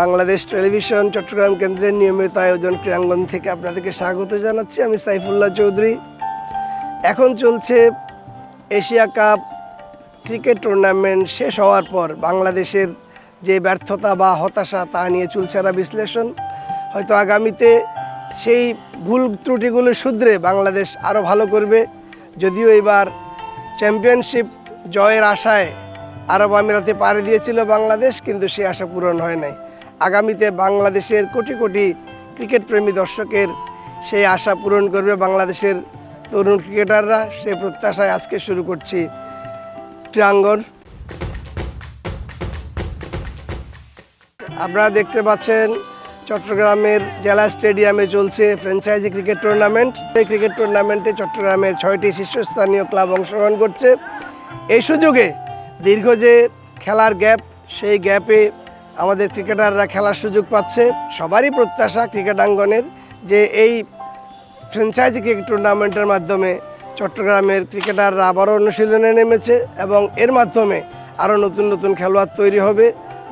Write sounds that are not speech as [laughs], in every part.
Bangladesh television, Chittagong কেন্দ্রের নিয়মিত আয়োজন ক্রীড়াঙ্গন থেকে আপনাদেরকে স্বাগত জানাচ্ছি। আমি সাইফুল্লাহ চৌধুরী। এখন চলছে এশিয়া কাপ ক্রিকেট টুর্নামেন্ট শেষ হওয়ার পর বাংলাদেশের যে ব্যর্থতা বা হতাশা তা নিয়ে চুলছেরা বিশ্লেষণ। হয়তো আগামীতে সেই ভুল ত্রুটিগুলো শুধরে বাংলাদেশ আরও ভালো করবে। যদিও এবার চ্যাম্পিয়নশিপ জয়ের আশায় আরব আমিরাতে পাড়ি দিয়েছিল বাংলাদেশ, কিন্তু সে আশা পূরণ হয় নাই। আগামীতে বাংলাদেশের কোটি কোটি ক্রিকেট প্রেমী দর্শকের সেই আশা পূরণ করবে বাংলাদেশের তরুণ ক্রিকেটাররা। সেই প্রত্যাশায় আজকে শুরু করছি প্রাঙ্গণ। আপনারা দেখতে পাচ্ছেন চট্টগ্রামের জেলা স্টেডিয়ামে চলছে ফ্র্যাঞ্চাইজি ক্রিকেট টুর্নামেন্ট। এই ক্রিকেট টুর্নামেন্টে চট্টগ্রামের ছয়টি শীর্ষস্থানীয় ক্লাব অংশগ্রহণ করছে। এই সুযোগে দীর্ঘ যে খেলার গ্যাপ, সেই গ্যাপে আমাদের ক্রিকেটাররা খেলার সুযোগ পাচ্ছে। সবারই প্রত্যাশা ক্রিকেট আঙ্গনের যে এই ফ্র্যাঞ্চাইজি ক্রিকেট টুর্নামেন্টের মাধ্যমে চট্টগ্রামের ক্রিকেটাররা আবারও অনুশীলনে নেমেছে এবং এর মাধ্যমে আরও নতুন নতুন খেলোয়াড় তৈরি হবে,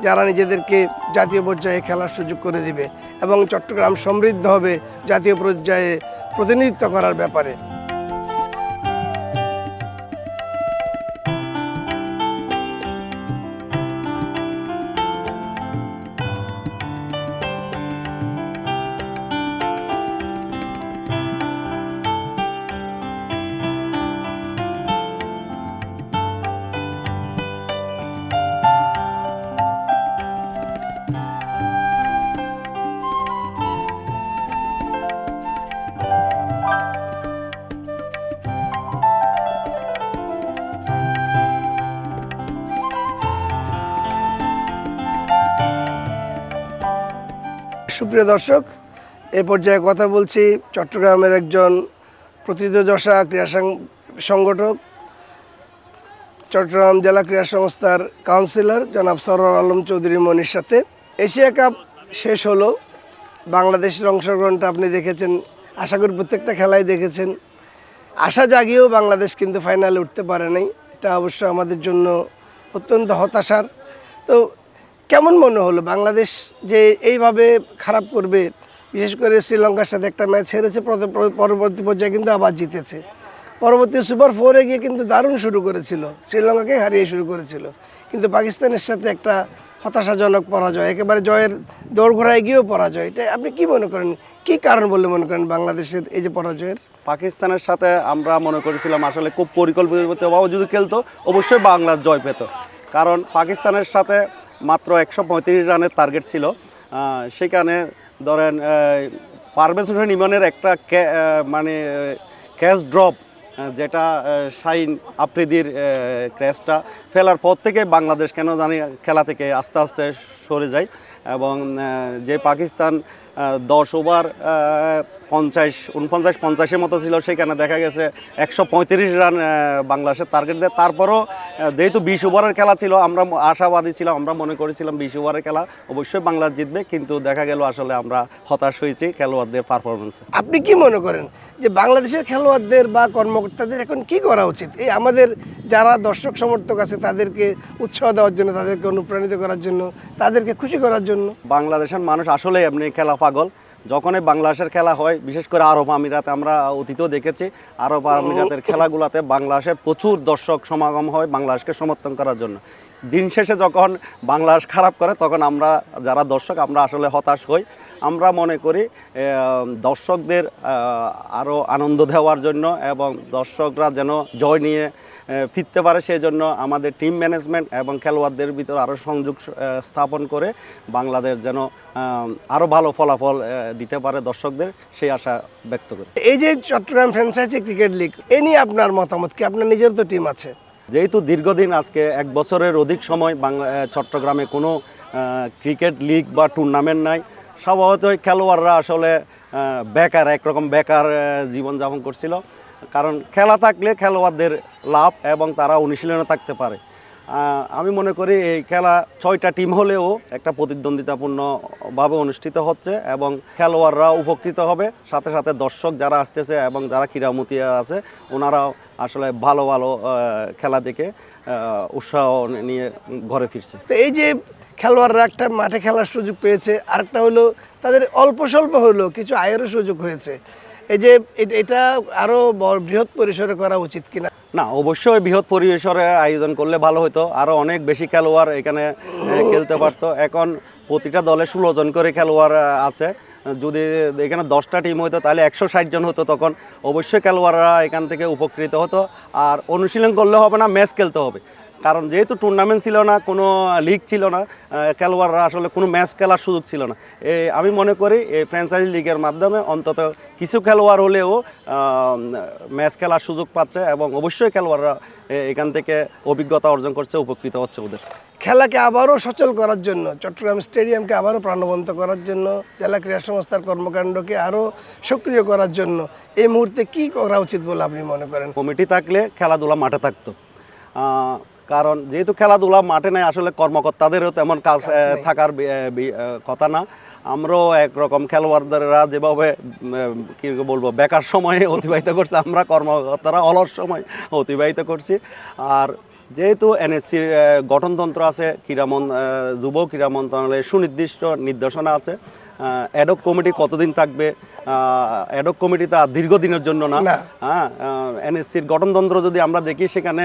যারা নিজেদেরকে জাতীয় পর্যায়ে খেলার সুযোগ করে দিবে এবং চট্টগ্রাম সমৃদ্ধ হবে জাতীয় পর্যায়ে প্রতিনিধিত্ব করার ব্যাপারে। সুপ্রিয় দর্শক, এ পর্যায়ে কথা বলছি চট্টগ্রামের একজন প্রথিতযশা ক্রীড়া সংগঠক, চট্টগ্রাম জেলা ক্রীড়া সংস্থার কাউন্সিলর জনাব সরোয়ার আলম চৌধুরী মনির সাথে। এশিয়া কাপ শেষ হলো, বাংলাদেশের অংশগ্রহণটা আপনি দেখেছেন, আশা করি প্রত্যেকটা খেলাই দেখেছেন। আশা জাগিয়েও বাংলাদেশ কিন্তু ফাইনালে উঠতে পারে নাই, এটা অবশ্য আমাদের জন্য অত্যন্ত হতাশার। তো কেমন মনে হলো বাংলাদেশ যে এইভাবে খারাপ করবে? বিশেষ করে শ্রীলঙ্কার সাথে একটা ম্যাচ হেরেছে পর- পর- পরবর্তী পর্যায়ে কিন্তু আবার জিতেছে। পরবর্তী সুপার ফোরে গিয়ে কিন্তু দারুণ শুরু করেছিল। শ্রীলঙ্কাকে হারিয়ে শুরু করেছিল। কিন্তু পাকিস্তানের সাথে একটা হতাশাজনক পরাজয়, একেবারে জয়ের দৌড় ঘোড়ায় গিয়েও পরাজয়। এটা আপনি কি মনে করেন? কি কারণ বলে মনে করেন বাংলাদেশের এই যে পরাজয়ের? পাকিস্তানের সাথে আমরা মনে করেছিলাম আসলে খুব পরিকল্পিতভাবে যদি খেলতো অবশ্যই বাংলা জয় পেত। কারণ পাকিস্তানের সাথে মাত্র একশো পঁয়ত্রিশ রানের টার্গেট ছিল। সেখানে ধরেন পারভেজ হোসেন ইমনের একটা মানে ক্যাচ ড্রপ যেটা শাহিন আফ্রিদির ক্র্যাশটা ফেলার পর থেকে বাংলাদেশ কেন জানি খেলা থেকে আস্তে আস্তে সরে যায় এবং যে পাকিস্তান দশ ওভার পঞ্চাশ উনপঞ্চাশ পঞ্চাশের মতো ছিল সেখানে দেখা গেছে একশো পঁয়ত্রিশ রান বাংলাদেশের টার্গেট দেয়। তারপরও যেহেতু বিশ ওভারের খেলা ছিল আমরা আশাবাদী ছিলাম আমরা মনে করেছিলাম বিশ ওভারের খেলা অবশ্যই বাংলাদেশ জিতবে কিন্তু দেখা গেল আসলে আমরা হতাশ হয়েছি খেলোয়াড়দের পারফরমেন্সে আপনি কি মনে করেন যে বাংলাদেশের খেলোয়াড়দের বা কর্মকর্তাদের এখন কি করা উচিত? এই আমাদের যারা দর্শক সমর্থক আছে তাদেরকে উৎসাহ দেওয়ার জন্য তাদেরকে অনুপ্রাণিত করার জন্য তাদেরকে খুশি করার জন্য। বাংলাদেশের মানুষ আসলে আপনি খেলা পাগল। যখনই বাংলাদেশের খেলা হয়, বিশেষ করে আরব আমিরাতে, আমরা অতীতেও দেখেছি, আরব আমিরাতের খেলাগুলোতে বাংলাদেশে প্রচুর দর্শক সমাগম হয় বাংলাদেশকে সমর্থন করার জন্য। দিন শেষে যখন বাংলাদেশ খারাপ করে, তখন আমরা যারা দর্শক, আমরা আসলে হতাশ হই। আমরা মনে করি দর্শকদের আরও আনন্দ দেওয়ার জন্য এবং দর্শকরা যেন জয় নিয়ে ফিরতে পারে সেই জন্য আমাদের টিম ম্যানেজমেন্ট এবং খেলোয়াড়দের ভিতর আরও সংযোগ স্থাপন করে বাংলাদেশ যেন আরও ভালো ফলাফল দিতে পারে দর্শকদের সেই আশা ব্যক্ত করি। এই যে চট্টগ্রাম ফ্র্যাঞ্চাইজি ক্রিকেট লিগ এ নিয়ে আপনার মতামত কি? আপনার নিজের তো টিম আছে। যেহেতু দীর্ঘদিন আজকে এক বছরের অধিক সময় বাংলা চট্টগ্রামে কোনো ক্রিকেট লিগ বা টুর্নামেন্ট নাই স্বভাবতই খেলোয়াড়রা আসলে বেকার, একরকম বেকার জীবনযাপন করছিল। কারণ খেলা থাকলে খেলোয়াড়দের লাভ এবং তারা অনুশীলনে থাকতে পারে। আমি মনে করি এই খেলা ছয়টা টিম হলেও একটা প্রতিদ্বন্দ্বিতাপূর্ণভাবে অনুষ্ঠিত হচ্ছে এবং খেলোয়াড়রা উপকৃত হবে। সাথে সাথে দর্শক যারা আসতেছে এবং যারা ক্রীড়ামতি আছে, ওনারাও আসলে ভালো ভালো খেলা দেখে উৎসাহ নিয়ে ঘরে ফিরছে। তো এই যে খেলোয়াড়রা একটা মাঠে খেলার সুযোগ পেয়েছে। আরেকটা হলো তাদের অল্প স্বল্প হলো, কিছু আয়েরও সুযোগ হয়েছে। এই যে এটা আরও বৃহৎ পরিসরে করা উচিত কিনা? না, অবশ্যই বৃহৎ পরিসরে আয়োজন করলে ভালো হতো আরও অনেক বেশি খেলোয়াড় এখানে খেলতে পারতো। এখন প্রতিটা দলে ষোলো জন করে খেলোয়াড় আছে। যদি এখানে দশটা টিম হতো তাহলে একশো ষাট জন হতো তখন। অবশ্যই খেলোয়াড়রা এখান থেকে উপকৃত হতো। আর অনুশীলন করলে হবে না, ম্যাচ খেলতে হবে। কারণ যেহেতু টুর্নামেন্ট ছিল না কোনো লিগ ছিল না খেলোয়াড়রা আসলে কোনো ম্যাচ খেলার সুযোগ ছিল না। এ আমি মনে করি এই ফ্র্যাঞ্চাইজি লিগের মাধ্যমে অন্তত কিছু খেলোয়াড় হলেও ম্যাচ খেলার সুযোগ পাচ্ছে এবং অবশ্যই খেলোয়াড়রা এখান থেকে অভিজ্ঞতা অর্জন করছে উপকৃত হচ্ছে ওদের। খেলাকে আবারও সচল করার জন্য চট্টগ্রাম স্টেডিয়ামকে আবারও প্রাণবন্ত করার জন্য জেলা ক্রীড়া সংস্থার কর্মকাণ্ডকে আরও সক্রিয় করার জন্য এই মুহূর্তে কি করা উচিত বলে আপনি মনে করেন? কমিটি থাকলে খেলাধুলা মাঠে থাকতো। কারণ যেহেতু খেলাধুলা মাঠে নেই আসলে কর্মকর্তাদেরও তেমন কাজ থাকার কথা না। আমরাও একরকম খেলোয়াড়দেরা যেভাবে কী বলব বেকার সময়ে [laughs] অতিবাহিত করছে আমরা কর্মকর্তারা অলস সময় অতিবাহিত করছি। আর যেহেতু এনএসসির গঠনতন্ত্র আছে আহ, যুব ক্রীড়া মন্ত্রণালয়ের সুনির্দিষ্ট নির্দেশনা আছে অ্যাডক কমিটি কতদিন থাকবে? অ্যাডক কমিটি তা দীর্ঘদিনের জন্য না। হ্যাঁ এনএসসির গঠনতন্ত্র যদি আমরা দেখি সেখানে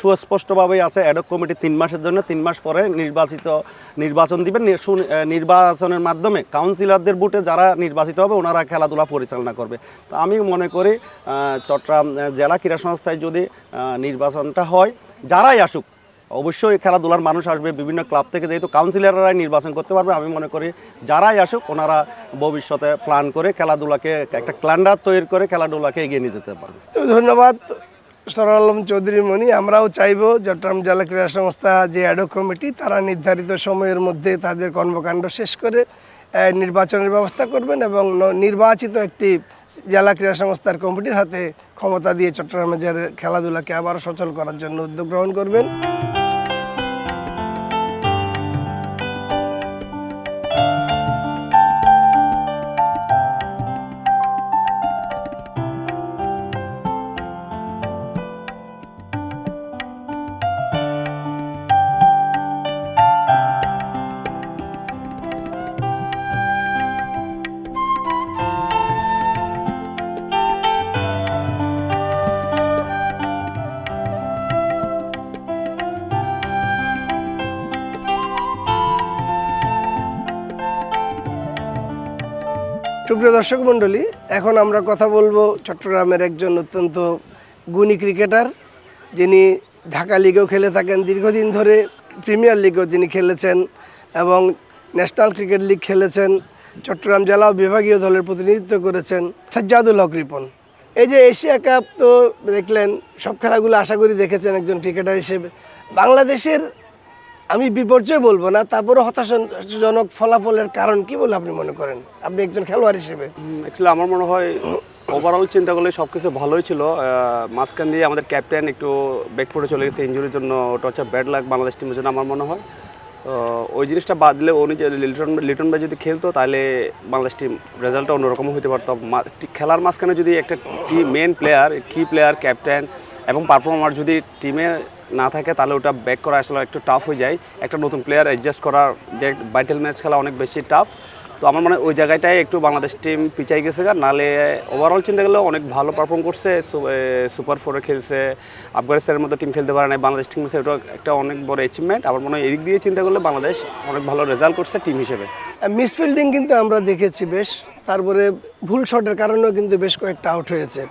সুস্পষ্টভাবেই আছে অ্যাডক কমিটি তিন মাসের জন্য। তিন মাস পরে নির্বাচিত নির্বাচন দিবেন। নির্বাচনের মাধ্যমে কাউন্সিলরদের বুটে যারা নির্বাচিত হবে ওনারা খেলাধুলা পরিচালনা করবে। তো আমি মনে করি চট্টগ্রাম জেলা ক্রীড়া সংস্থায় যদি নির্বাচনটা হয় যারাই আসুক অবশ্যই খেলাধুলার মানুষ আসবে, বিভিন্ন ক্লাব থেকে যেহেতু কাউন্সিলররাই নির্বাচন করতে পারবে, আমি মনে করি যারাই আসুক, ওনারা ভবিষ্যতে প্ল্যান করে খেলাধুলাকে, একটা ক্ল্যান্ডার তৈরি করে খেলাধুলাকে এগিয়ে নিয়ে যেতে পারবে। তো ধন্যবাদ, সরাল আলম চৌধুরী মণি আমরাও চাইব চট্টগ্রাম জেলা ক্রীড়া সংস্থা যে অ্যাডো কমিটি তারা নির্ধারিত সময়ের মধ্যে তাদের কর্মকাণ্ড শেষ করে নির্বাচনের ব্যবস্থা করবেন এবং নির্বাচিত একটি জেলা ক্রীড়া সংস্থার কমিটির হাতে ক্ষমতা দিয়ে চট্টগ্রামের খেলাধুলাকে আবার সচল করার জন্য উদ্যোগ গ্রহণ করবেন। সুপ্রিয় দর্শক মণ্ডলী, এখন আমরা কথা বলব চট্টগ্রামের একজন অত্যন্ত গুণী ক্রিকেটার, যিনি ঢাকা লিগেও খেলে থাকেন, দীর্ঘদিন ধরে প্রিমিয়ার লিগেও তিনি খেলেছেন এবং ন্যাশনাল ক্রিকেট লিগ খেলেছেন, চট্টগ্রাম জেলা ও বিভাগীয় দলের প্রতিনিধিত্ব করেছেন সাজ্জাদুল হক রিপন। এই যে এশিয়া কাপ তো দেখলেন, সব খেলাগুলো আশা করি দেখেছেন একজন ক্রিকেটার হিসেবে। বাংলাদেশের আমি বিপর্যয় বলব না তারপরে হতাশাজনক ফলাফলের কারণ কি বলে আপনি মনে করেন? আপনি একজন খেলোয়াড় হিসেবে। অ্যাকচুয়ালি আমার মনে হয় ওভারঅল চিন্তা করলে সব কিছু ভালোই ছিল। মাঝখান দিয়ে আমাদের ক্যাপ্টেন একটু ব্যাকফুটে চলে গেছে ইঞ্জুরির জন্য ওটা হচ্ছে ব্যাড লাগ বাংলাদেশ টিমের জন্য আমার মনে হয়। ওই জিনিসটা বাদ দিলে উনি লিটন লিটন ভাই যদি খেলতো, তাহলে বাংলাদেশ টিম রেজাল্টটা অন্যরকম হতে পারতো। খেলার মাঝখানে যদি একটা টিম মেন প্লেয়ার কি প্লেয়ার ক্যাপ্টেন এবং পারফর্মার যদি টিমে না থাকে, তাহলে ওটা ব্যাক করা আসলে একটু টাফ হয়ে যায়। একটা নতুন প্লেয়ার অ্যাডজাস্ট করার যে ভাইটাল ম্যাচ খেলা অনেক বেশি টাফ তো আমার মনে ওই জায়গাটায় একটু বাংলাদেশ টিম পিছাই গেছে নালে ওভারঅল চিন্তা করলে অনেক ভালো পারফর্ম করছে সুপার ফোরে খেলছে আফগানিস্তানের মতো টিম খেলতে পারে না বাংলাদেশ টিম এটা একটা অনেক বড় অ্যাচিভমেন্ট আমার মনে হয় এদিক দিয়ে চিন্তা করলে বাংলাদেশ অনেক ভালো রেজাল্ট করছে টিম হিসেবে। মিসফিল্ডিং কিন্তু আমরা দেখেছি বেশ, তারপরে ভুল শটের কারণেও কিন্তু বেশ কয়েকটা আউট হয়েছে।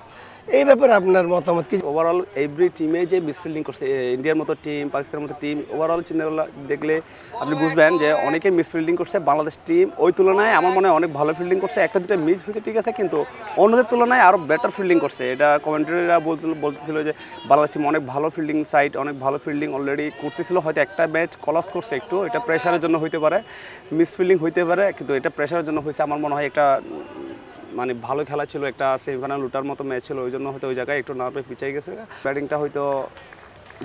এই ব্যাপারে আপনার মতামত কি? ওভারঅল এভরি টিমে যে মিসফিল্ডিং করছে ইন্ডিয়ার মতো টিম পাকিস্তানের মতো টিম ওভারঅল চিন্তা করলে দেখলে আপনি বুঝবেন যে অনেকে মিসফিল্ডিং করছে বাংলাদেশ টিম ওই তুলনায় আমার মনে হয় অনেক ভালো ফিল্ডিং করছে। একটা দুটো মিস হয়েছে, ঠিক আছে, কিন্তু অন্যদের তুলনায় আরও বেটার ফিল্ডিং করছে। এটা কমেন্টারিরা বলছিল, বলতেছিল যে বাংলাদেশ টিম অনেক ভালো ফিল্ডিং সাইড অনেক ভালো ফিল্ডিং অলরেডি করতেছিল। হয়তো একটা ম্যাচ কলাপস করছে একটু, এটা প্রেশারের জন্য হইতে পারে মিসফিল্ডিং হইতে পারে, কিন্তু এটা প্রেশারের জন্য হয়েছে। আমার মনে হয় একটা মানে ভালো খেলা ছিল, একটা সেমিফাইনাল লুটার মতো ম্যাচ ছিল ওই জন্য হয়তো ওই জায়গায় একটু নার্ভে পিছিয়ে গেছে। ব্যাটিংটা হয়তো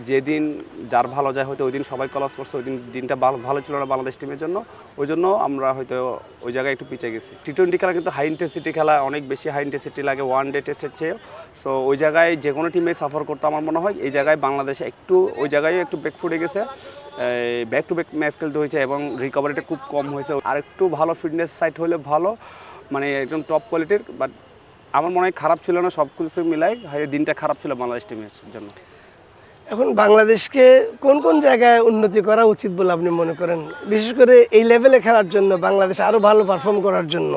যেদিন যার ভালো যায়, হয়তো ওই দিন সবাই কলাপ করছে ওই দিন দিনটা ভালো ভালো ছিল না বাংলাদেশ টিমের জন্য। ওই জন্য আমরা হয়তো ওই জায়গায় একটু পিছিয়ে গেছি। টি টোয়েন্টি খেলা কিন্তু হাই ইন্টেন্সিটি খেলা, অনেক বেশি হাই ইন্টেন্সিটি লাগে ওয়ান ডে টেস্টের চেয়ে সো ওই জায়গায় যে কোনো টিমে সাফার করতে আমার মনে হয়, এই জায়গায় বাংলাদেশে একটু, ওই জায়গায় একটু ব্রেক ফুটে গেছে। ব্যাক টু ব্যাক ম্যাচ খেলতে হয়েছে এবং রিকভারিটা খুব কম হয়েছে। আর একটু ভালো ফিটনেস সাইট হলে ভালো। মানে একদম টপ কোয়ালিটির বাট আমার মনে হয় খারাপ ছিল না সব কিছু মিলাই হয়তো দিনটা খারাপ ছিল বাংলাদেশ টিমের জন্য। এখন বাংলাদেশকে কোন কোন জায়গায় উন্নতি করা উচিত বলে আপনি মনে করেন? বিশেষ করে এই লেভেলে খেলার জন্য বাংলাদেশ আরও ভালো পারফর্ম করার জন্য।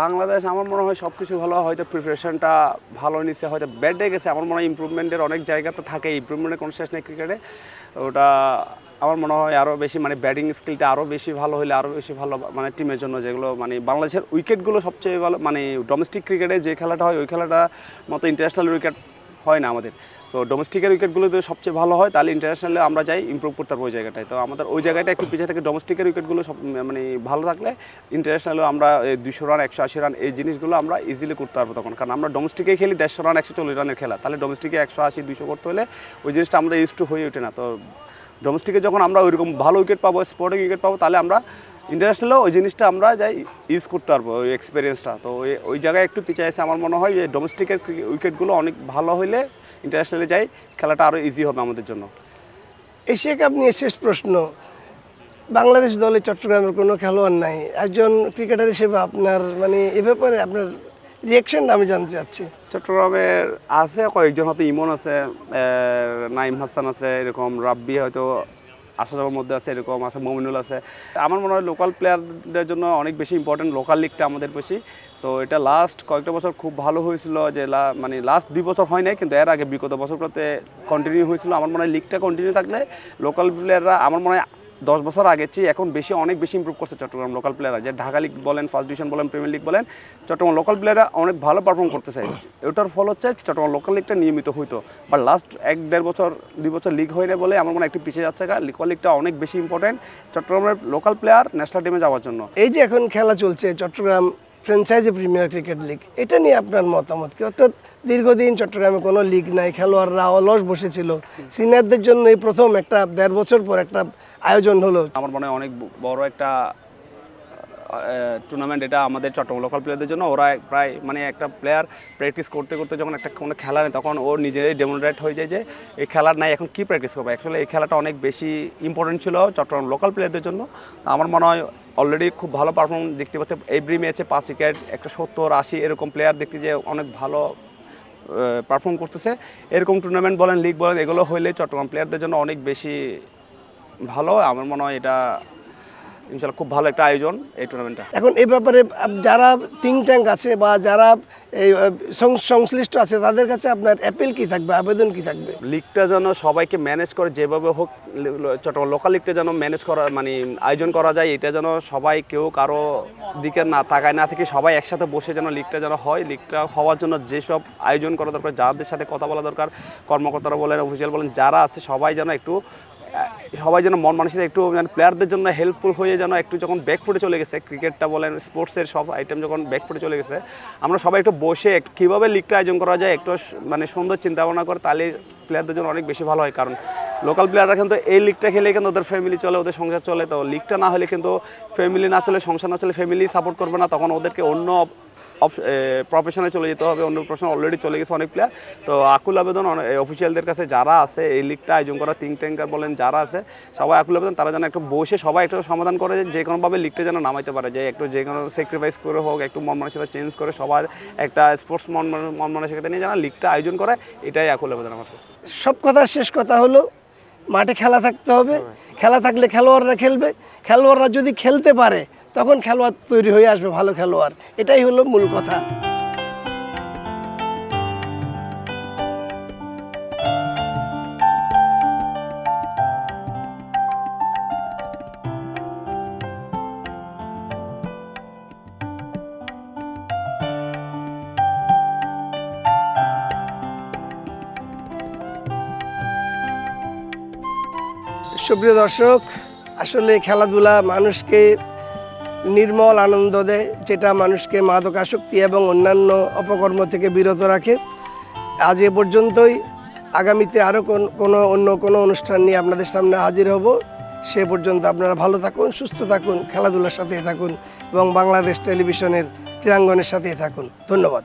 বাংলাদেশ আমার মনে হয় সব কিছু ভালো হয়তো প্রিপারেশনটা ভালো নিচ্ছে হয়তো ব্যাড ডে গেছে আমার মনে হয় ইম্প্রুভমেন্টের অনেক জায়গা তো থাকে ইম্প্রুভমেন্টের কোনো শেষ নেই ক্রিকেটে ওটা আমার মনে হয় আরও বেশি মানে ব্যাটিং স্কিলটা আরও বেশি ভালো হলে আরও বেশি ভালো মানে টিমের জন্য যেগুলো মানে বাংলাদেশের উইকেটগুলো সবচেয়ে ভালো মানে ডোমেস্টিক ক্রিকেটে যে খেলাটা হয়, ওই খেলাটা মতো ইন্টারন্যাশনাল উইকেট হয় না আমাদের। তো ডোমেস্টিকের উইকেটগুলো যদি সবচেয়ে ভালো হয়, তাহলে ইন্টারন্যাশনালে আমরা যাই ইমপ্রুভ করতে পারব ওই জায়গাটায়। তো আমাদের ওই জায়গাটা একটু পিছিয়ে থাকে ডোমেস্টিকের উইকেটগুলো সব মানে ভালো থাকলে ইন্টারন্যাশনালেও আমরা দুশো রান একশো আশি রান এই জিনিসগুলো আমরা ইজিলি করতে পারব তখন। কারণ আমরা ডোমেস্টিকে খেলি দেড়শো রান একশো চল্লিশ রানের খেলা, তাহলে ডোমেস্টিকে একশো আশি দুশো করতে হলে ওই জিনিসটা আমরা ইউজ টু হয়ে ওঠে না। তো ডোমেস্টিকে যখন আমরা ওইরকম ভালো উইকেট পাবো স্পোর্টিং উইকেট পাবো, তাহলে আমরা ইন্টারন্যাশনালেও ওই জিনিসটা আমরা যাই ইউজ করতে পারব, ওই এক্সপিরিয়েন্সটা তো ওই ওই জায়গায় একটু পিছিয়ে আছে আমার মনে হয় যে ডোমেস্টিকের উইকেটগুলো অনেক ভালো হলে ইন্টারন্যাশনালে যাই খেলাটা আরও ইজি হবে আমাদের জন্য। এশিয়া কাপ নিয়ে শেষ প্রশ্ন। বাংলাদেশ দলে চট্টগ্রামের কোনো খেলোয়াড় নাই। একজন ক্রিকেটার হিসেবে আপনার মানে এ ব্যাপারে আপনার রিয়াকশনটা আমি জানতে চাচ্ছি। চট্টগ্রামের আছে, কয়েকজন হয়তো ইমন আছে নাইম হাসান আছে, এরকম রাব্বি হয়তো আসা মধ্যে আছে, এরকম আছে, মমিনুল আছে। আমার মনে হয় লোকাল প্লেয়ারদের জন্য অনেক বেশি ইম্পর্টেন্ট লোকাল লিগটা আমাদের বেশি। সো এটা লাস্ট কয়েকটা বছর খুব ভালো হয়েছিল যে মানে লাস্ট দুই বছর হয় নাই, কিন্তু এর আগে বিগত বছরগুলোতে কন্টিনিউ হয়েছিল। আমার মনে হয় লিগটা কন্টিনিউ থাকলে লোকাল প্লেয়াররা আমার মনে হয় দশ বছর আগের চেয়ে এখন বেশি, অনেক বেশি ইম্প্রুভ করছে চট্টগ্রাম লোকাল প্লেয়াররা যে ঢাকা লিগ বলেন ফার্স্ট ডিভিশন বলেন প্রিমিয়ার লিগ বলেন, চট্টগ্রাম লোকাল প্লেয়াররা অনেক ভালো পারফর্ম করতে চাই ওটার ফল হচ্ছে চট্টগ্রাম লোকাল লিগটা নিয়মিত হইতো। বা লাস্ট এক, দেড় বছর, দুই বছর লিগ হয়ে বলে আমার মনে একটু পিছিয়ে যাচ্ছে লোকাল লিগটা অনেক বেশি ইম্পর্টেন্ট চট্টগ্রামের লোকাল প্লেয়ার ন্যাশনাল টিমে যাওয়ার জন্য। এই যে এখন খেলা চলছে, Chattogram franchise premier cricket league. এটা নিয়ে আপনার মতামত কি? অর্থাৎ দীর্ঘদিন চট্টগ্রামে কোনো লিগ নাই, খেলোয়াড়রা অলস বসেছিল। সিনিয়রদের জন্য এই প্রথম একটা দেড় বছর পর একটা আয়োজন হলো। আমার মনে হয় অনেক বড় একটা টুর্নামেন্ট এটা আমাদের চট্টগ্রাম লোকাল প্লেয়ারদের জন্য। ওরা প্রায় মানে একটা প্লেয়ার প্র্যাকটিস করতে করতে যখন একটা কোনো খেলা নেই তখন ও নিজেরাই ডেমোনরেট হয়ে যায় যে এই খেলার নাই, এখন কি প্র্যাকটিস করবে? অ্যাকচুয়ালি এই খেলাটা অনেক বেশি ইম্পর্টেন্ট ছিল চট্টগ্রাম লোকাল প্লেয়ারদের জন্য। আমার মনে হয় অলরেডি খুব ভালো পারফর্ম দেখতে পাচ্ছে। এভরি ম্যাচে পাঁচ উইকেট একটা সত্তর, আশি এরকম প্লেয়ার দেখতে যে অনেক ভালো পারফর্ম করতেছে। এরকম টুর্নামেন্ট বলেন লিগ বলেন, এগুলো হইলে চট্টগ্রাম প্লেয়ারদের জন্য অনেক বেশি ভালো। আমার মনে হয় এটা ইনশাল্লাহ খুব ভালো একটা আয়োজন এই টুর্নামেন্টটা এখন এই ব্যাপারে যারা থিঙ্ক ট্যাঙ্ক আছে বা যারা এই সংশ্লিষ্ট আছে তাদের কাছে আপনার অ্যাপিল কি থাকবে আবেদন কি থাকবে? লিগটা যেন সবাইকে ম্যানেজ করে যেভাবে হোক চট্টগ্রাম লোকাল লিগটা যেন ম্যানেজ করা মানে আয়োজন করা যায় এটা যেন সবাই কেউ কারও দিকে না তাকায় না থেকে সবাই একসাথে বসে যেন লিগটা যেন হয় লিগটা হওয়ার জন্য যেসব আয়োজন করা দরকার যাদের সাথে কথা বলা দরকার কর্মকর্তারা বলেন অফিসিয়াল বলেন যারা আছে সবাই যেন একটু সবাই যেন মন মানসিকতা একটু মানে প্লেয়ারদের জন্য হেল্পফুল হয়ে যেন একটু যখন ব্যাক ফুটে চলে গেছে ক্রিকেটটা বলেন স্পোর্টসের সব আইটেম যখন ব্যাক ফুটে চলে গেছে, আমরা সবাই একটু বসে কীভাবে লিগটা আয়োজন করা যায় একটু মানে সুন্দর চিন্তা ভাবনা করে, তাহলে প্লেয়ারদের জন্য অনেক বেশি ভালো হয়। কারণ লোকাল প্লেয়াররা কিন্তু এই লিগটা খেলে কিন্তু ওদের ফ্যামিলি চলে, ওদের সংসার চলে। তো লিগটা না হলে কিন্তু ফ্যামিলি না চলে, সংসার না চলে ফ্যামিলি সাপোর্ট করবে না। তখন ওদেরকে অন্য প্রফেশনে চলে যেতে হবে অন্য প্রফেশন অলরেডি চলে গেছে অনেক প্লেয়ার তো আকুল আবেদন অফিসিয়ালদের কাছে যারা আছে এই লিগটা আয়োজন করা থিঙ্ক ট্যাঙ্কার বলেন যারা আছে সবাই আকুল আবেদন তারা যেন একটু বসে সবাই একটু সমাধান করে যে কোনোভাবে লিগটা যেন নামাইতে পারে যে একটু যে কোনো স্যাক্রিফাইস করে হোক একটু মন মানসিকতা চেঞ্জ করে সবার একটা স্পোর্টস মন মান- মন মানসিকতা নিয়ে যেন লিগটা আয়োজন করে এটাই আকুল আবেদন আমার সব কথার শেষ কথা হলো মাঠে খেলা থাকতে হবে খেলা থাকলে খেলোয়াড়রা খেলবে খেলোয়াড়রা যদি খেলতে পারে তখন খেলোয়াড় তৈরি হয়ে আসবে, ভালো খেলোয়াড়। এটাই হলো মূল কথা। সুপ্রিয় দর্শক, আসলে খেলাধুলা মানুষকে নির্মল আনন্দ দেয়, যেটা মানুষকে মাদকাসক্তি এবং অন্যান্য অপকর্ম থেকে বিরত রাখে। আজ এ পর্যন্তই। আগামীতে আরও কোনো, অন্য কোনো অনুষ্ঠান নিয়ে আপনাদের সামনে হাজির হব। সে পর্যন্ত আপনারা ভালো থাকুন, সুস্থ থাকুন, খেলাধুলার সাথেই থাকুন এবং বাংলাদেশ টেলিভিশনের ক্রীড়াঙ্গনের সাথেই থাকুন। ধন্যবাদ।